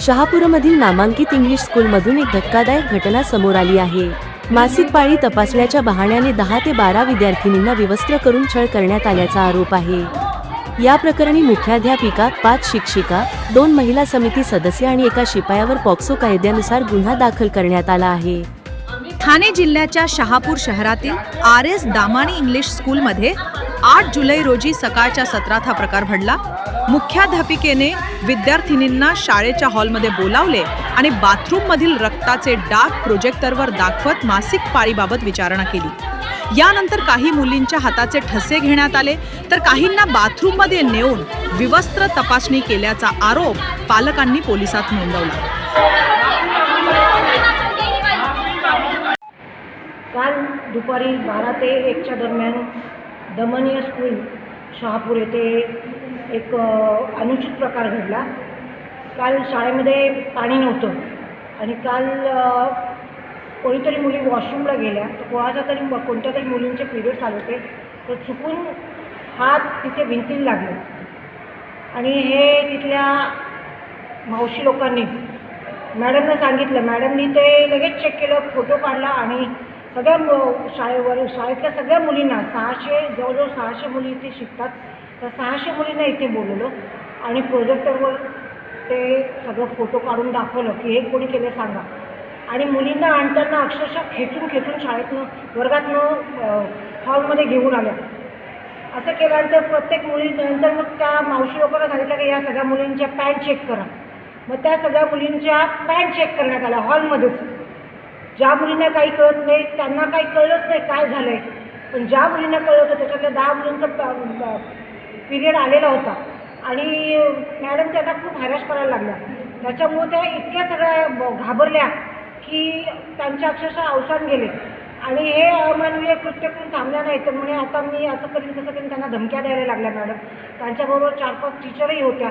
शहापूरमधील नामांकित इंग्लिश स्कूलमधून एक धक्कादायक घटना समोर आली आहे. मासिक पाळी तपासण्याच्या बहाण्याने दहा ते बारा विद्यार्थिनींना विवस्त्र करून छळ करण्यात आल्याचा आरोप आहे. या प्रकरणी मुख्याध्यापिका पाच शिक्षिका दोन महिला समिती सदस्य आणि एका शिपायावर पॉक्सो कायद्यानुसार गुन्हा दाखल करण्यात आला आहे. ठाणे जिल्ह्याच्या शहापूर शहरातील आर एस दामाणी इंग्लिश स्कूलमध्ये आठ जुलै रोजी सकाळच्या सत्रात हा प्रकार घडला. मुख्याध्यापिकेने विद्यार्थिनींना शाळेच्या हॉलमध्ये बोलावले आणि बाथरूममधील रक्ताचे डाग प्रोजेक्टरवर दाखवत मासिक पाळीबाबत विचारणा केली. यानंतर काही मुलींच्या हाताचे ठसे घेण्यात आले तर काहींना बाथरूममध्ये नेऊन विवस्त्र तपासणी केल्याचा आरोप पालकांनी पोलिसात नोंदवला. काल दुपारी बारा ते एकच्या दरम्यान दमनीय स्कूल शहापूर येथे एक अनुचित प्रकार घडला. काल शाळेमध्ये पाणी नव्हतं आणि काल कोणीतरी मुली वॉशरूमला गेल्या. तर कोणाच्या तरी कोणत्या तरी मुलींचे पिरियड्स आले होते. तर चुकून हात तिथे भिंतीला लागले. आणि हे तिथल्या मावशी लोकांनी मॅडमनं सांगितलं. मॅडमनी ते लगेच चेक केलं फोटो काढला आणि सगळ्या मु- शाळेवर शाळेतल्या सगळ्या मुलींना सहाशे जवळजवळ सहाशे मुली इथे शिकतात. तर सहाशे मुलींना इथे बोलवलं आणि प्रोजेक्टरवर ते सगळं फोटो काढून दाखवलं की हे कोणी केलं सांगा. आणि मुलींना आणताना अक्षरशः खेचून खेचून शाळेतनं वर्गातनं हॉलमध्ये घेऊन आल्या. असं केल्यानंतर प्रत्येक मुली नंतर मग त्या मावशी लोकांना सांगितलं की या सगळ्या मुलींच्या पॅन्ट चेक करा. मग त्या सगळ्या मुलींच्या पॅन्ट चेक करण्यात आल्या हॉलमध्येच ज्या मुलींना काही कळत नाही त्यांना काही कळलंच नाही काय झालं आहे पण ज्या मुलींना कळलं होतं त्याच्यातल्या दहा मुलींचं पिरियड आलेला होता. आणि मॅडम त्यांना खूप हॅरॅश करायला लागल्या. त्याच्यामुळे त्या इतक्या सगळ्या ब- घाबरल्या की त्यांचे अक्षरशः अवसान गेले. आणि हे अमानवीय कृत्य करून थांबल्या नाही तर म्हणे आता मी असं करीन तसं करीन त्यांना धमक्या द्यायला लागल्या मॅडम त्यांच्याबरोबर चार पाच टीचरही होत्या.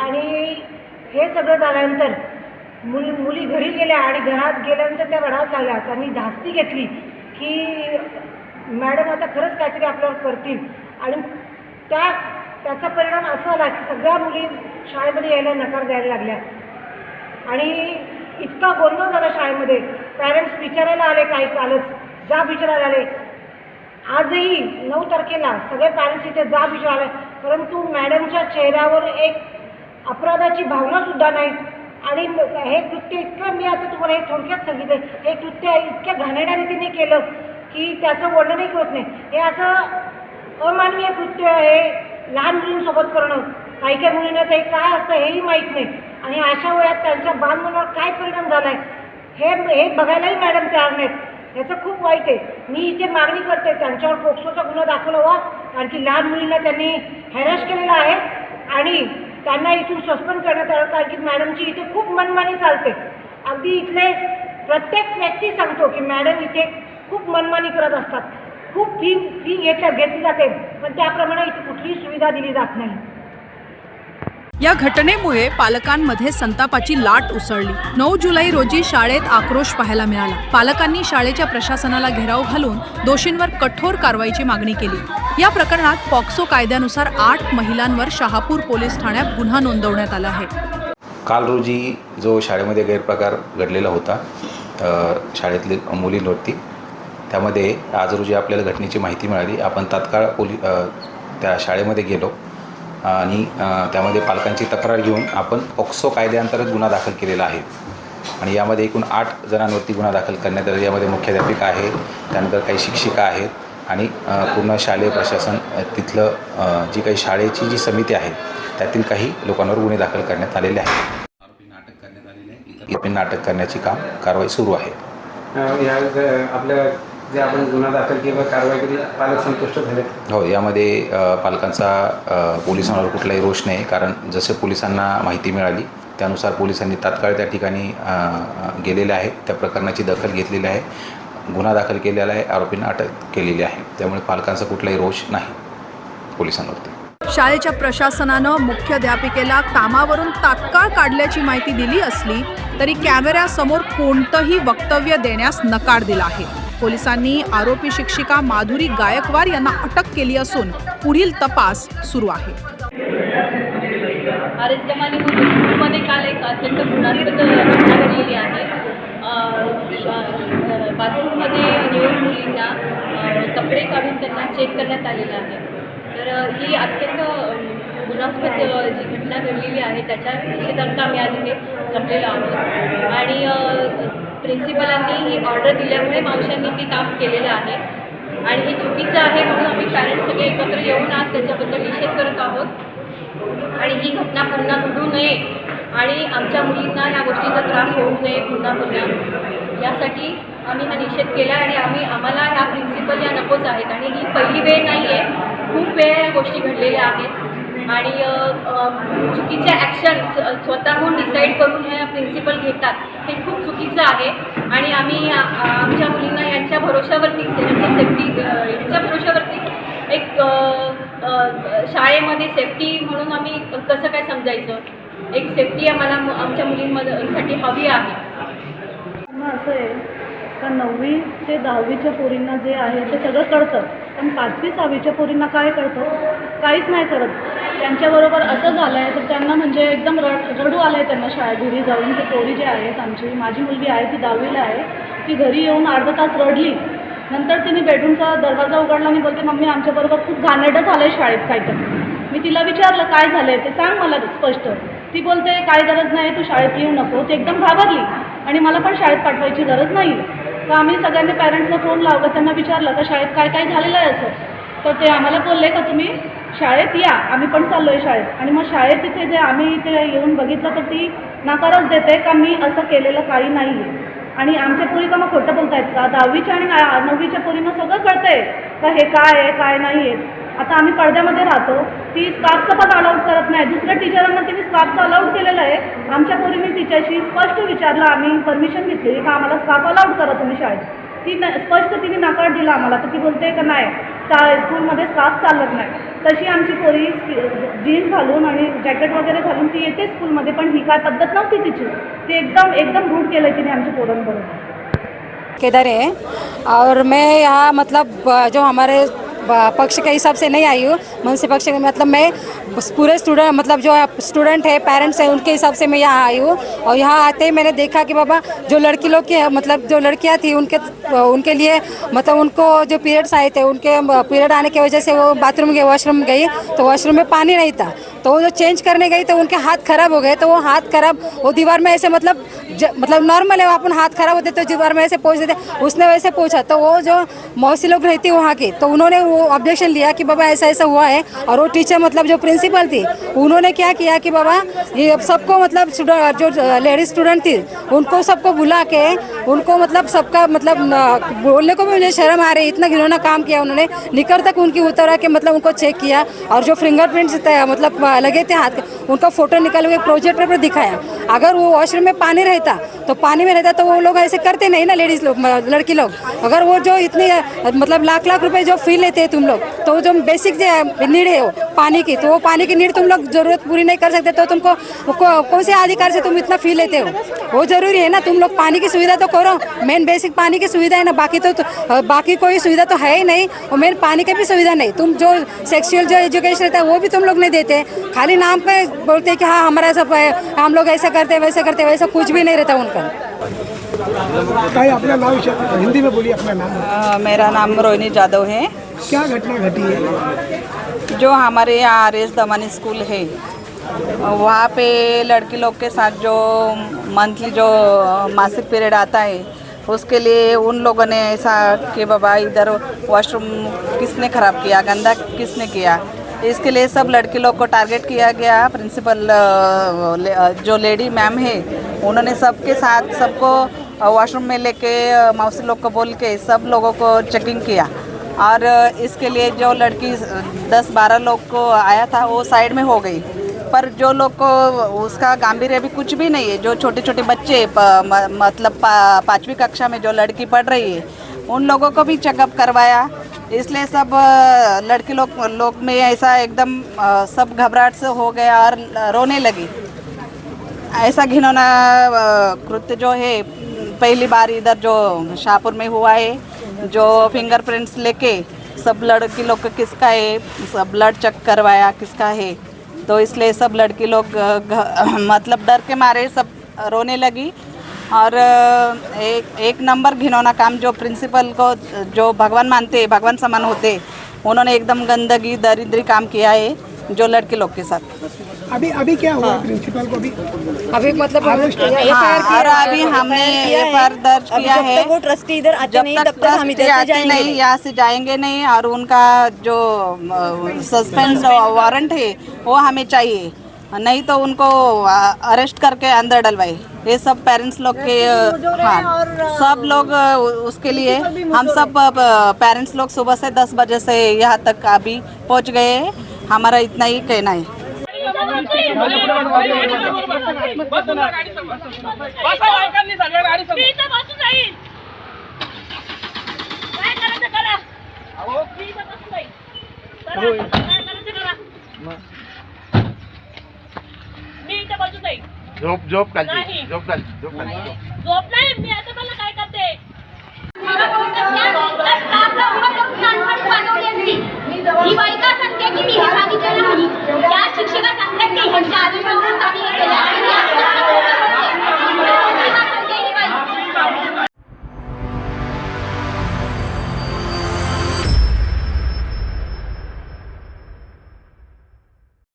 आणि हे सगळं झाल्यानंतर मुली मुली घरी गेल्या आणि घरात गेल्यानंतर त्या रडायला लागल्या. त्यांनी धास्ती घेतली की मॅडम आता खरंच काहीतरी आपल्यावर करतील. आणि त्या त्याचा परिणाम असा आला की सगळ्या मुली शाळेमध्ये यायला नकार द्यायला लागल्या. आणि इतका गोंधळ झाला शाळेमध्ये. पॅरेंट्स विचारायला आले काही कालच जा विचारायला आले. आजही नऊ तारखेला सगळे पॅरेंट्स इथे जा विचारायला परंतु मॅडमच्या चेहऱ्यावर एक अपराधाची भावनासुद्धा नाही. आणि हे कृत्य इतकं मी आता तुम्हाला हे थोडक्यात सांगितलं हे कृत्य इतक्या घाणेरड्या रीतीने केलं की त्याचं वर्णनही होत नाही. हे असं अमानवीय कृत्य हे लहान मुलींसोबत करणं. काही काही मुलींना ते काय असतं हेही माहीत नाही. आणि अशा वयात त्यांच्या बालमनावर काय परिणाम झाला आहे हे हे बघायलाही मॅडम तयार नाहीत. याचं खूप वाईट आहे. मी इथे मागणी करते त्यांच्यावर पोक्सोचा गुन्हा दाखल व्हावा कारण की लहान मुलींना त्यांनी हॅरॅश केलेला आहे. आणि त्यांना इथून सस्पेंड करण्यात आलं. कारण की मॅडमची इथे खूप मनमानी चालते. अगदी इथले प्रत्येक व्यक्ती सांगतो की मॅडम इथे खूप मनमानी करत असतात. खूप फी फी घेतल्या घेतली जाते. पण त्याप्रमाणे इथे कुठलीही सुविधा दिली जात नाही. या घटनेमुळे पालकांमध्ये संतापाची लाट उसळली. नऊ जुलै रोजी शाळेत आक्रोश पाहायला मिळाला. पालकांनी शाळेच्या प्रशासनाला घेराव घालून दोषींवर कठोर कारवाईची मागणी केली. या प्रकरणात पॉक्सो कायद्यानुसार आठ महिलांवर शहापूर पोलीस ठाण्यात गुन्हा नोंदवण्यात आला आहे. काल रोजी जो शाळेमध्ये गैरप्रकार घडलेला होता शाळेतली मुलींवरती त्यामध्ये आज रोजी आपल्याला घटनेची माहिती मिळाली. आपण तात्काळ पोली त्या शाळेमध्ये गेलो. आणि त्यामध्ये पालकांची तक्रार घेऊन आपण पॉक्सो कायद्याअंतर्गत गुन्हा दाखल केलेला आहे. आणि यामध्ये एकूण आठ जणांवरती गुन्हा दाखल करण्यात आला. यामध्ये मुख्याध्यापिका आहे त्यानंतर काही शिक्षिका आहेत आणि पूर्ण शालेय प्रशासन तिथलं जी काही शाळेची जी समिती आहे त्यातील काही लोकांवर गुन्हे दाखल करण्यात आलेले आहेत. नाटक करण्यात आलेले आहे नाटक करण्याची काम कारवाई सुरू आहे. आपल्या जे आपण गुन्हा दाखल केला कारवाई केली पालक संतुष्ट झाले. हो यामध्ये पालकांचा पोलिसांवर कुठलाही रोष नाही. कारण जसे पोलिसांना माहिती मिळाली त्यानुसार पोलिसांनी तात्काळ त्या ठिकाणी गेलेले आहेत. त्या प्रकरणाची दखल घेतलेली आहे. गुन्हा दाखल केलेला आहे. आरोपींना अटक केलेली आहे. त्यामुळे पालकांचा कुठलाही रोष नाही पोलिसांवरती. शाळेच्या प्रशासनानं मुख्याध्यापिकेला कामावरून तात्काळ काढल्याची माहिती दिली असली तरी कॅमेऱ्यासमोर कोणतंही वक्तव्य देण्यास नकार दिला आहे. पोलिसांनी आरोपी शिक्षिका माधुरी गायकवाड यांना अटक केली असून पुढील तपास सुरू आहे. काल एक अत्यंत घडलेली आहे. बाथरूममध्ये नेऊन मुलींना कपडे काढून त्यांना चेक करण्यात आलेलं आहे. तर ही अत्यंत अ, जी घटना घडलेली आहे त्याच्या निषेधार्थ आम्ही आज इथे जमलेलो आहोत. आणि प्रिन्सिपलांनी ही ऑर्डर दिल्यामुळे मावशांनी ते काम केलेलं आहे. आणि हे चुकीचं आहे म्हणून आम्ही पॅरेंट्स सगळे एकत्र येऊन आज त्याच्याबद्दल निषेध करत आहोत. आणि ही घटना पुन्हा घडू नये आणि आमच्या मुलींना या गोष्टीचा त्रास होऊ नये पुन्हा पुन्हा. यासाठी आम्ही हा निषेध केला आणि आम्ही आम्हाला ह्या प्रिन्सिपल या नकोच आहेत. आणि ही पहिली वेळ नाही आहे खूप वेळ या गोष्टी घडलेल्या आहेत. आणि चुकीच्या ॲक्शन स्वतःहून डिसाईड करून हे प्रिन्सिपल घेतात हे खूप चुकीचं आहे. आणि आम्ही आमच्या मुलींना यांच्या भरोशावरती यांच्या सेफ्टी यांच्या भरोशावरती एक शाळेमध्ये सेफ्टी म्हणून आम्ही कसं काय समजायचं? एक सेफ्टी आम्हाला मु- आमच्या मुलींमध्ये साठी हवी आहे. असं आहे का नववी ते दहावीच्या पोरींना जे आहे ते सगळं कळतं. पण पाचवी सहावीच्या पोरींना काय कळतं? काहीच नाही कळत. त्यांच्याबरोबर असं झालं आहे तर त्यांना म्हणजे एकदम रड रडू आलं आहे त्यांना शाळा घरी जाऊन ते पोरी जे आहेत आमची माझी मुलगी आहे ती दहावीला आहे ती घरी येऊन अर्धा तास रडली. नंतर तिने बेडरूमचा दरवाजा उघडला आणि बोलते मम्मी आमच्याबरोबर खूप घाणेरडं झालं आहे शाळेत काहीतरी. मी तिला विचारलं काय झालं आहे ते सांग मला स्पष्ट. ती बोलते काय गरज नाही तू शाळेत येऊ नको. ती एकदम घाबरली. आणि मला पण शाळेत पाठवायची गरज नाही तर आम्ही सगळ्यांनी पॅरेंट्सला फोन लावला. त्यांना विचारलं तर शाळेत काय काय झालेलं आहे असं? तर ते आम्हाला बोलले का तुम्ही शाळेत या? आम्ही पण चाललो आहे शाळेत. आणि मग शाळेत तिथे जे आम्ही इथे येऊन बघितलं तर ती नकारच देते का मी असं केलेलं काही नाही आहे आणि आमच्या पोरी का मग खोटं बोलतायत? का दहावीच्या आणि नववीच्या पोरींना सगळं कळतंय? का हे काय आहे काय नाही आहे आता आम्ही पडद्यामध्ये राहतो. ती स्कार्फचं पण अलाउड करत नाही. दुसऱ्या टीचरांना तिने स्कार्फचं अलाउड केलेलं आहे. आमच्या पूर्वी तिच्याशी स्पष्ट विचारलं. आम्ही परमिशन घेतली. का आम्हाला स्कार्फ अलाउड करा तुम्ही शाळेत? ती न स्पष्ट तिने नकार दिला आम्हाला. तर ती बोलते का नाही? स्टा स्कूलमध्ये स्कार्फ चालत नाही. तशी आमची पोरी जीन्स घालून आणि जॅकेट वगैरे घालून ती येते स्कूलमध्ये पण ही काय पद्धत नव्हती तिची. ती एकदम एकदम रूढ केलं तिने आमच्या पोरांबरोबर. किधर है और मैं यहाँ मतलब जो हमारे पक्ष के हिसाब से नहीं आई हूँ मुंशी पक्ष के मतलब मैं पूरे स्टूडेंट मतलब जो स्टूडेंट है पेरेंट्स हैं, उनके हिसाब से मैं यहाँ आई हूँ। और यहाँ आते ही मैंने देखा कि बाबा, जो लड़की लोग के मतलब जो लड़कियाँ थी, उनके उनके लिए मतलब उनको जो पीरियड्स आए थे, उनके पीरियड आने की वजह से वो बाथरूम गए वॉशरूम गई तो वॉशरूम में पानी नहीं था। तो वो जो चेंज करने गई तो उनके हाथ खराब हो गए तो वो हाथ खराब वो दीवार में ऐसे मतलब ज, मतलब नॉर्मल है वो अपन हाथ खराब होते तो दीवार में ऐसे पहुँच देते उसने वैसे पूछा तो वो जो मौसी लोग रहती वहाँ की तो उन्होंने वो ऑब्जेक्शन लिया कि बाबा ऐसा ऐसा हुआ है और वो टीचर मतलब जो प्रिंसिपल थी उन्होंने क्या किया कि बाबा ये सबको मतलब जो लेडीज़ स्टूडेंट थी उनको सबको बुला के उनको मतलब सबका मतलब बोलने को भी मुझे शर्म आ रही इतना घिनौना काम किया उन्होंने निकर तक उनकी उतरा के मतलब उनको चेक किया और जो फिंगरप्रिंट्स मतलब लगे थे हाथ के उनका फ़ोटो निकाल के प्रोजेक्टर पर दिखाया। अगर वो वॉशरूम में पानी रहता तो पानी में रहता तो वो लोग ऐसे करते नहीं ना लेडीज़ लोग लड़की लोग। अगर वो जो इतनी मतलब लाख लाख रुपए जो फ़ी लेते हैं तुम लोग तो जो बेसिक जो नीड है वो पानी की तो वो पानी की नीड तुम लोग ज़रूरत पूरी नहीं कर सकते तो तुमको कौन से अधिकार से तुम इतना फ़ी लेते हो? वो ज़रूरी है ना तुम लोग पानी की सुविधा तो करो। मेन बेसिक पानी की सुविधा है ना बाकी तो, तो बाकी कोई सुविधा तो है ही नहीं। और मेन पानी की भी सुविधा नहीं। तुम जो सेक्सुअल जो एजुकेशन रहता है वो भी तुम लोग नहीं देते। खाली नाम पे बोलते हैं कि हाँ हमारा सब है, हम लोग ऐसा करते हैं वैसा करते हैं वैसा कुछ भी नहीं रहता उनका। अपना नाम हिंदी में बोलिए अपना नाम। अ, मेरा नाम रोहिणी जादव है। क्या घटना घटी है? जो हमारे यहाँ आर एस दमानी स्कूल है वहाँ पे लड़की लोग के साथ जो मंथली जो मासिक पीरियड आता है उसके लिए उन लोगों ने ऐसा कि बाबा इधर वॉशरूम किसने ख़राब किया गंदा किसने किया? इसके लिए सब लड़के लोग को टारगेट किया गया प्रिंसिपल जो लेडी मैम है उन्होंने सबके साथ सबको वॉशरूम में लेके मौसी लोग को बोल के सब लोगों को चेकिंग किया। और इसके लिए जो लड़की दस बारह लोग को आया था वो साइड में हो गई। पर जो लोग को उसका गांभीर्य भी कुछ भी नहीं है। जो छोटे छोटे बच्चे प, म, मतलब पा, पाँचवीं कक्षा में जो लड़की पढ़ रही है उन लोगों को भी चेकअप करवाया। इसलिए सब लड़की लोग लोग में ऐसा एकदम सब घबराहट से हो गया और रोने लगी। ऐसा घिनौना कृत्य जो है, पहली बार इधर जो शाहपुर में हुआ है, जो फिंगरप्रिंट्स लेके सब लड़की लोग को किसका है, सब ब्लड चेक करवाया किसका है। तो इसलिए सब लड़की लोग मतलब डर के मारे सब रोने लगी। और एक एक नंबर घिनौना काम जो प्रिंसिपल को जो भगवान मानते हैं भगवान समान होते हैं, उन्होंने एकदम गंदगी दरिद्री काम किया है जो लड़के लोग के साथ। अभी अभी क्या हुआ प्रिंसिपल को अभी अभी मतलब हाँ, और अभी हमने एफ आर दर्ज किया है। वो ट्रस्टी इधर आते जब नहीं तक तब तक हम इधर से जाएंगे नहीं नहीं। यहाँ से जाएंगे नहीं और उनका जो सस्पेंस वारंट है वो हमें चाहिए। नहीं तो उनको अरेस्ट करके अंदर डलवाए ये सब पेरेंट्स लोग के हाँ सब लोग उसके लिए हम सब पेरेंट्स लोग सुबह से दस बजे से यहाँ तक अभी पहुँच गए हमारा इतना ही कहना है झोप झोप नाही. झोप झोप झोप नाही मी आता मला